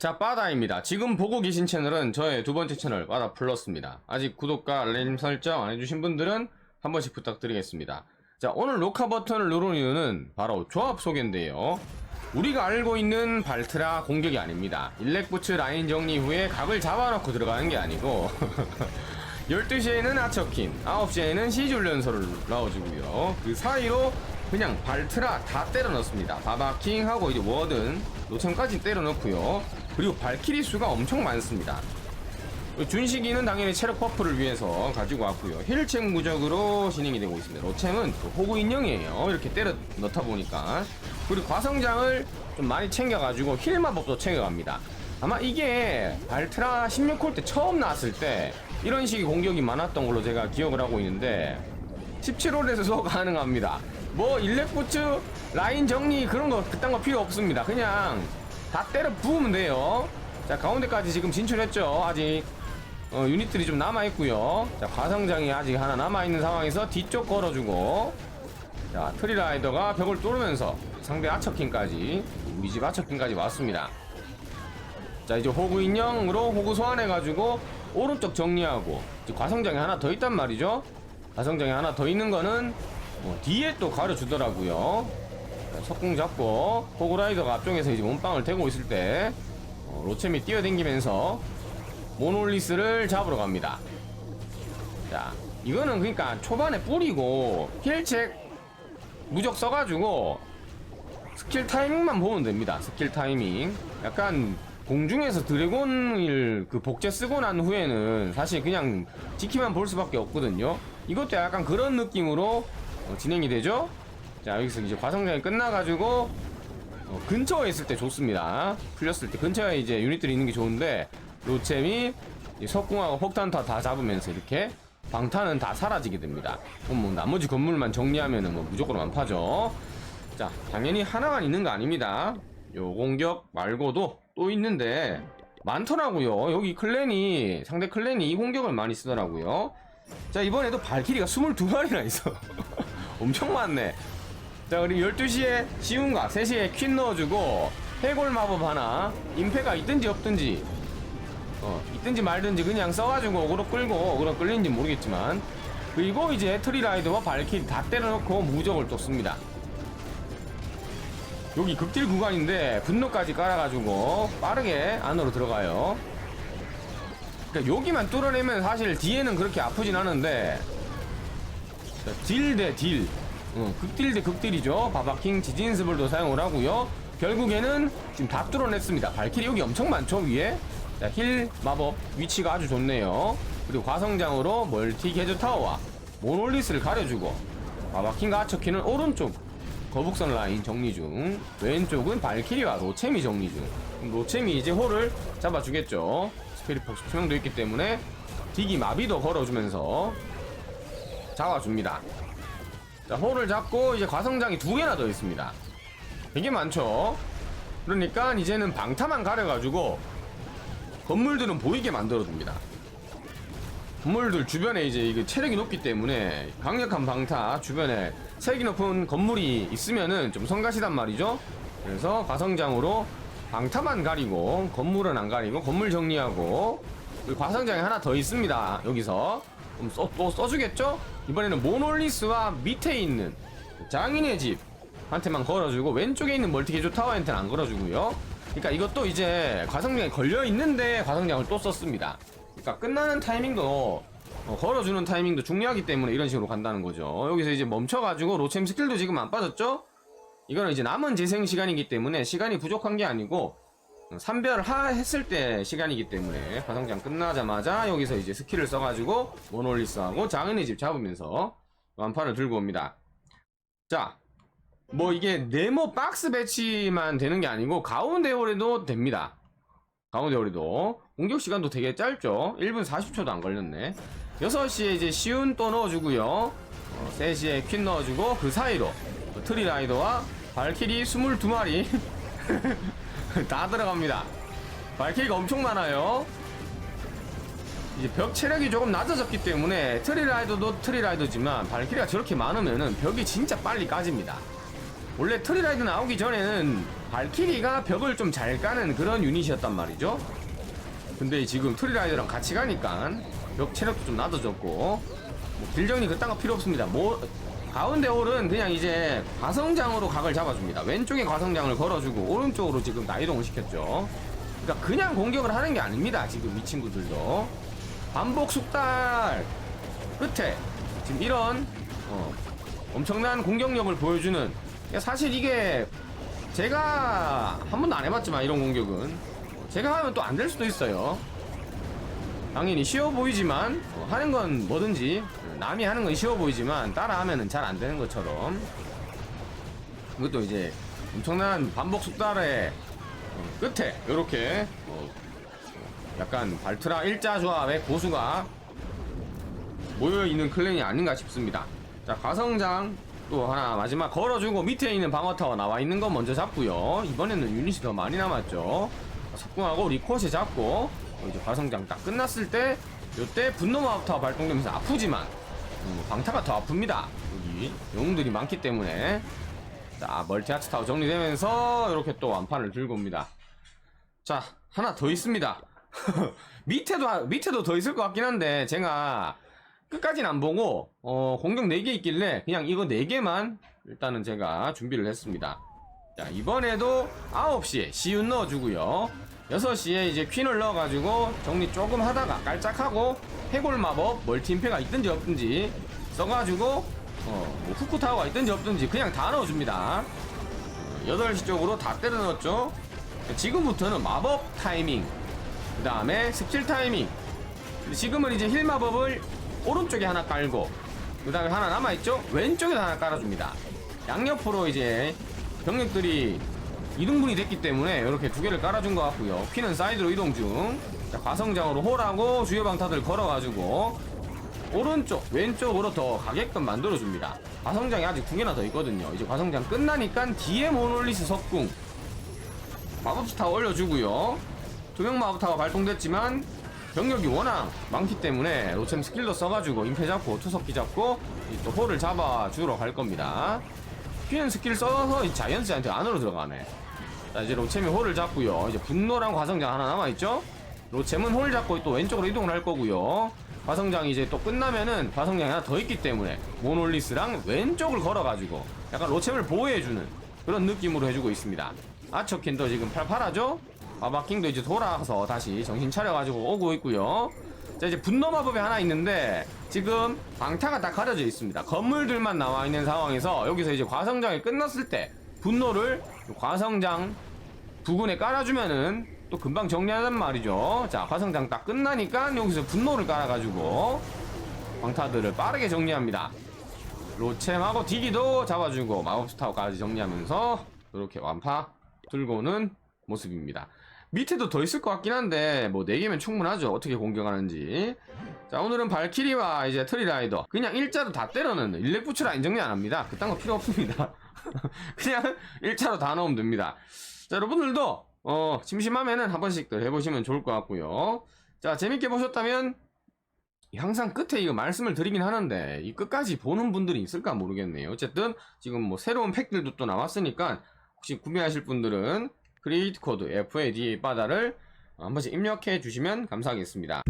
자, 빠다입니다. 지금 보고 계신 채널은 저의 두 번째 채널, 빠다 플러스입니다. 아직 구독과 알림 설정 안 해주신 분들은 한 번씩 부탁드리겠습니다. 자, 오늘 녹화 버튼을 누른 이유는 바로 조합 소개인데요. 우리가 알고 있는 발트라 공격이 아닙니다. 일렉부츠 라인 정리 후에 각을 잡아놓고 들어가는 게 아니고 12시에는 아처킨, 9시에는 시줄련소를 넣어주고요. 그 사이로 그냥 발트라 다 때려 넣습니다. 바바킹 하고 이제 워든, 노천까지 때려 넣고요. 그리고 발키리 수가 엄청 많습니다. 준식이는 당연히 체력 버프를 위해서 가지고 왔고요. 힐챔 구적으로 진행이 되고 있습니다. 로챔은 또 호구 인형이에요. 이렇게 때려 넣다 보니까. 그리고 과성장을 좀 많이 챙겨가지고 힐 마 법도 챙겨갑니다. 아마 이게 발트라 16홀 때 처음 나왔을 때 이런 식의 공격이 많았던 걸로 제가 기억을 하고 있는데 17홀에서 가능합니다. 뭐 일렉부츠 라인 정리 그런 거 그딴 거 필요 없습니다. 그냥 다 때려 부으면 돼요. 자 가운데까지 지금 진출했죠. 아직 어, 유닛들이 좀 남아 있고요. 자 과성장이 아직 하나 남아 있는 상황에서 뒤쪽 걸어주고 자 트리라이더가 벽을 뚫으면서 상대 아처킹까지 우리 집 아처킹까지 왔습니다. 자 이제 호구 인형으로 호구 소환해가지고 오른쪽 정리하고 과성장이 하나 더 있단 말이죠. 과성장이 하나 더 있는 거는 어, 뒤에 또 가려주더라고요. 자, 석궁 잡고 호구라이더가 앞쪽에서 이제 몸빵을 대고 있을 때 어, 로체미 뛰어댕기면서 모놀리스를 잡으러 갑니다. 자 이거는 그러니까 초반에 뿌리고 힐책 무적 써가지고 스킬 타이밍만 보면 됩니다. 스킬 타이밍. 약간 공중에서 드래곤을 그 복제 쓰고 난 후에는 사실 그냥 지키만 볼 수밖에 없거든요. 이것도 약간 그런 느낌으로 어, 진행이 되죠. 자 여기서 이제 과성장이 끝나가지고 어, 근처에 있을 때 좋습니다. 풀렸을 때 근처에 이제 유닛들이 있는 게 좋은데 로챔이 이 석궁하고 폭탄타 다 잡으면서 이렇게 방탄은 다 사라지게 됩니다. 그럼 뭐 나머지 건물만 정리하면은 뭐 무조건 완파죠. 자, 당연히 하나만 있는 거 아닙니다. 요 공격 말고도 또 있는데 많더라고요. 여기 클랜이 상대 클랜이 이 공격을 많이 쓰더라고요. 자, 이번에도 발키리가 22마리나 있어. 엄청 많네. 자, 그리고 12시에 시운가, 3시에 퀸 넣어주고 해골 마법 하나, 임페가 있든지 없든지 어, 있든지 말든지 그냥 써가지고 어그로 끌고 어그로 끌리는지 모르겠지만 그리고 이제 트리라이드와 발키리 다 때려놓고 무적을 또 씁니다 여기 극딜 구간인데 분노까지 깔아가지고 빠르게 안으로 들어가요 그러니까 여기만 뚫어내면 사실 뒤에는 그렇게 아프진 않은데 딜 대 딜. 어, 극딜 대 극딜이죠. 바바킹 지진스볼도 사용을 하고요. 결국에는 지금 다 뚫어냈습니다. 발키리 여기 엄청 많죠, 위에? 자, 힐 마법 위치가 아주 좋네요. 그리고 과성장으로 멀티 개조 타워와 모놀리스를 가려주고 바바킹과 아처키는 오른쪽 거북선 라인 정리 중 왼쪽은 발키리와 로체미 정리 중 로체미 이제 홀을 잡아주겠죠. 스피릿 폭스 투명도 있기 때문에 디기 마비도 걸어주면서 잡아줍니다. 자, 홀을 잡고 이제 과성장이 두 개나 더 있습니다. 되게 많죠? 그러니까 이제는 방타만 가려가지고 건물들은 보이게 만들어줍니다. 건물들 주변에 이제 이게 체력이 높기 때문에 강력한 방타 주변에 체력이 높은 건물이 있으면은 좀 성가시단 말이죠. 그래서 과성장으로 방타만 가리고 건물은 안 가리고 건물 정리하고 그리고 과성장이 하나 더 있습니다. 여기서 그럼 써, 또 써주겠죠? 이번에는 모놀리스와 밑에 있는 장인의 집 한테만 걸어주고 왼쪽에 있는 멀티게조 타워한테는 안 걸어주고요. 그러니까 이것도 이제 과성장이 걸려 있는데 과성장을 또 썼습니다. 그러니까 끝나는 타이밍도 어, 걸어주는 타이밍도 중요하기 때문에 이런 식으로 간다는 거죠. 여기서 이제 멈춰가지고 로챔 스킬도 지금 안 빠졌죠? 이거는 이제 남은 재생 시간이기 때문에 시간이 부족한 게 아니고 삼별 하 했을 때 시간이기 때문에 과성장 끝나자마자 여기서 이제 스킬을 써가지고 모놀리스하고 장은의 집 잡으면서 완파를 들고 옵니다. 자, 뭐 이게 네모 박스 배치만 되는 게 아니고 가운데 홀에도 됩니다. 가운데 홀에도 공격 시간도 되게 짧죠. 1분 40초도 안 걸렸네. 6시에 이제 시운 또 넣어주고요. 어, 3시에 퀸 넣어주고 그 사이로 트리라이더와 발키리 22마리 다 들어갑니다. 발키리가 엄청 많아요. 이제 벽 체력이 조금 낮아졌기 때문에 트리라이더도 트리라이더지만 발키리가 저렇게 많으면은 벽이 진짜 빨리 까집니다. 원래 트리라이드 나오기 전에는 발키리가 벽을 좀 잘 까는 그런 유닛이었단 말이죠. 근데 지금 트리라이드랑 같이 가니까 벽 체력도 좀 낮아졌고 뭐 길정이 그딴 거 필요 없습니다. 뭐 가운데 홀은 그냥 이제 과성장으로 각을 잡아줍니다. 왼쪽에 과성장을 걸어주고 오른쪽으로 지금 나이동을 시켰죠. 그러니까 그냥 공격을 하는 게 아닙니다. 지금 이 친구들도 반복 숙달 끝에 지금 이런 어, 엄청난 공격력을 보여주는 그러니까 사실 이게 제가 한 번도 안 해봤지만 이런 공격은 제가 하면 또 안 될 수도 있어요. 당연히 쉬워 보이지만 어, 하는 건 뭐든지 남이 하는 건 쉬워 보이지만 따라하면은 잘 안 되는 것처럼 이것도 이제 엄청난 반복 숙달의 어, 끝에 이렇게 약간 발트라 일자 조합의 고수가 모여 있는 클랜이 아닌가 싶습니다. 자 가성장 또 하나 마지막 걸어주고 밑에 있는 방어 타워 나와 있는 건 먼저 잡고요. 이번에는 유닛이 더 많이 남았죠. 석궁하고 리코시 잡고 어, 이제 가성장 딱 끝났을 때 이때 분노 마법 타워 발동되면서 아프지만 음, 방타가 더 아픕니다. 여기 영웅들이 많기 때문에 자 멀티아트 타워 정리되면서 이렇게 또 완판을 들고 옵니다. 자 하나 더 있습니다. 밑에도 밑에도 더 있을 것 같긴 한데 제가 끝까지는 안 보고 어, 공격 4개 있길래 그냥 이거 4개만 일단은 제가 준비를 했습니다. 자 이번에도 9시에 시윤 넣어주고요. 6시에 이제 퀸을 넣어가지고 정리 조금 하다가 깔짝하고 해골 마법 멀티임페가 있든지 없든지 써가지고 어, 뭐 후쿠타워가 있든지 없든지 그냥 다 넣어줍니다. 8시 쪽으로 다 때려 넣었죠. 지금부터는 마법 타이밍 그 다음에 스킬 타이밍 지금은 이제 힐 마법을 오른쪽에 하나 깔고 그 다음에 하나 남아있죠 왼쪽에 하나 깔아줍니다 양옆으로 이제 병력들이 이동분이 됐기 때문에 이렇게 두 개를 깔아준 것 같고요. 피는 사이드로 이동 중. 자, 과성장으로 홀하고 주요 방타들 걸어가지고 오른쪽 왼쪽으로 더 가게끔 만들어줍니다. 과성장이 아직 두 개나 더 있거든요. 이제 과성장 끝나니까 뒤에 모놀리스 석궁 마법스타 올려주고요. 투명 마법타가 발동됐지만 병력이 워낙 많기 때문에 로챔 스킬도 써가지고 임페 잡고 투석기 잡고 이또 홀을 잡아주러 갈 겁니다 피는 스킬 써서 이 자이언트한테 안으로 들어가네. 자 이제 로챔이 홀을 잡고요. 이제 분노랑 과성장 하나 남아있죠? 로챔은 홀 잡고 또 왼쪽으로 이동을 할 거고요. 과성장이 이제 또 끝나면은 과성장이 하나 더 있기 때문에 모놀리스랑 왼쪽을 걸어가지고 약간 로챔을 보호해주는 그런 느낌으로 해주고 있습니다. 아처킨도 지금 팔팔하죠? 마바킹도 이제 돌아서 다시 정신 차려가지고 오고 있고요. 자 이제 분노 마법이 하나 있는데 지금 방타가 다 가려져 있습니다. 건물들만 나와 있는 상황에서 여기서 이제 과성장이 끝났을 때 분노를 과성장 부근에 깔아주면은 또 금방 정리하단 말이죠. 자 과성장 딱 끝나니까 여기서 분노를 깔아가지고 방타들을 빠르게 정리합니다. 로챔하고 디기도 잡아주고 마법스타워까지 정리하면서 이렇게 완파 들고는 모습입니다. 밑에도 더 있을 것 같긴 한데 뭐 4개면 충분하죠. 어떻게 공격하는지. 자 오늘은 발키리와 이제 트리라이더. 그냥 일자로 다 때려넣는 일렉부츠 라인 정리 안 합니다. 그딴 거 필요 없습니다. 그냥 일자로 다 넣으면 됩니다. 자 여러분들도 어 심심하면은 한 번씩들 해보시면 좋을 것 같고요. 자 재밌게 보셨다면 항상 끝에 이거 말씀을 드리긴 하는데 이 끝까지 보는 분들이 있을까 모르겠네요. 어쨌든 지금 뭐 새로운 팩들도 또 나왔으니까 혹시 구매하실 분들은 크리에이트 코드 FADA 바다를 한 번씩 입력해 주시면 감사하겠습니다.